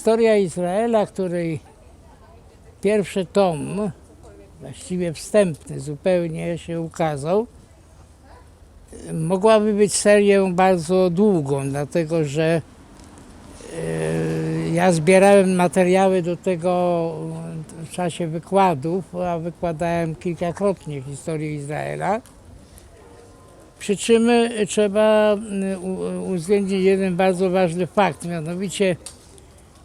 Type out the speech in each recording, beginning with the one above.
Historia Izraela, której pierwszy tom, właściwie wstępny zupełnie się ukazał, mogłaby być serią bardzo długą, dlatego że e, ja zbierałem materiały do tego w czasie wykładów, a wykładałem kilkakrotnie historię Izraela. Przy czym e, trzeba u- uwzględnić jeden bardzo ważny fakt, mianowicie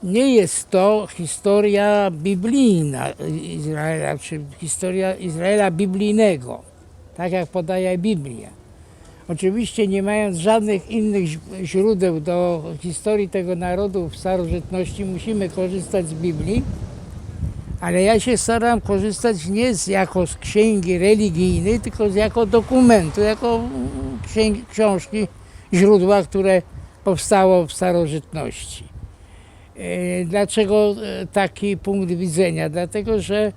nie jest to historia biblijna Izraela, czy historia Izraela biblijnego, tak jak podaje Biblia. Oczywiście nie mając żadnych innych źródeł do historii tego narodu w starożytności, musimy korzystać z Biblii, ale ja się staram korzystać nie z, jako z księgi religijnej, tylko z, jako dokumentu, jako księgi, książki, źródła, które powstało w starożytności. E, Dlaczego e, taki punkt widzenia? Dlatego, że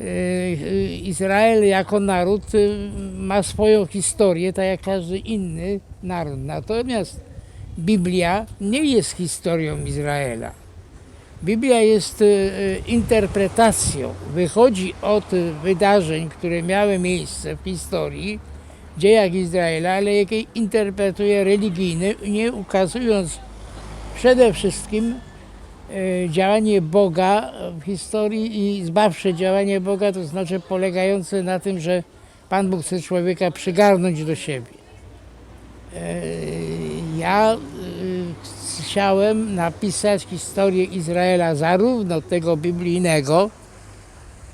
e, Izrael jako naród ma swoją historię, tak jak każdy inny naród. Natomiast Biblia nie jest historią Izraela. Biblia jest interpretacją, wychodzi od wydarzeń, które miały miejsce w historii, dziejach Izraela, ale jakie interpretuje religijnie, nie ukazując przede wszystkim działanie Boga w historii i zbawcze działanie Boga, to znaczy polegające na tym, że Pan Bóg chce człowieka przygarnąć do siebie. E, Ja e, chciałem napisać historię Izraela zarówno tego biblijnego,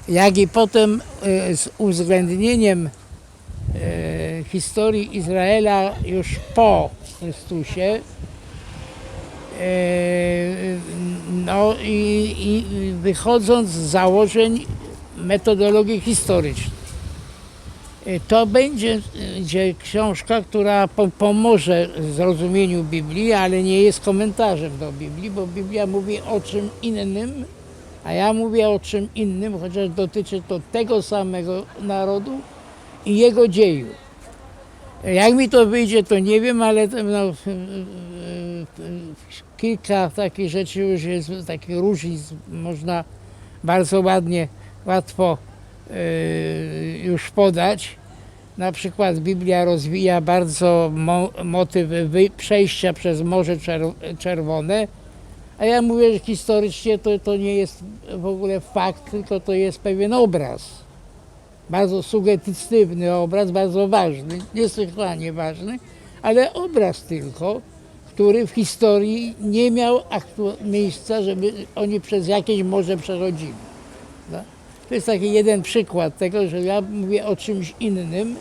jak i potem z uwzględnieniem historii Izraela już po Chrystusie, No i, i wychodząc z założeń metodologii historycznej. E, To będzie, będzie książka, która po, pomoże zrozumieniu Biblii, ale nie jest komentarzem do Biblii, bo Biblia mówi o czym innym, a ja mówię o czym innym, chociaż dotyczy to tego samego narodu i jego dziejów. Jak mi to wyjdzie, to nie wiem, ale no, kilka takich rzeczy już jest, takich różnic można bardzo ładnie, łatwo e, już podać. Na przykład Biblia rozwija bardzo mo, motyw przejścia przez Morze Czer- Czerwone, a ja mówię, że historycznie to, to nie jest w ogóle fakt, tylko to jest pewien obraz. Bardzo sugetywny obraz, bardzo ważny, niesłychanie ważny, ale obraz tylko, który w historii nie miał miejsca, żeby oni przez jakieś morze przechodzili. No. To jest taki jeden przykład tego, że ja mówię o czymś innym,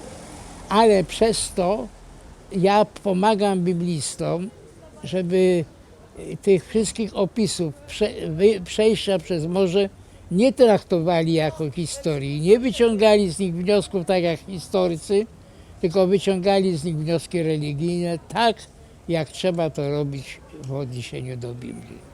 ale przez to ja pomagam biblistom, żeby y, tych wszystkich opisów prze, przejścia przez morze nie traktowali jako historii, nie wyciągali z nich wniosków tak jak historycy, tylko wyciągali z nich wnioski religijne tak, jak trzeba to robić w odniesieniu do Biblii.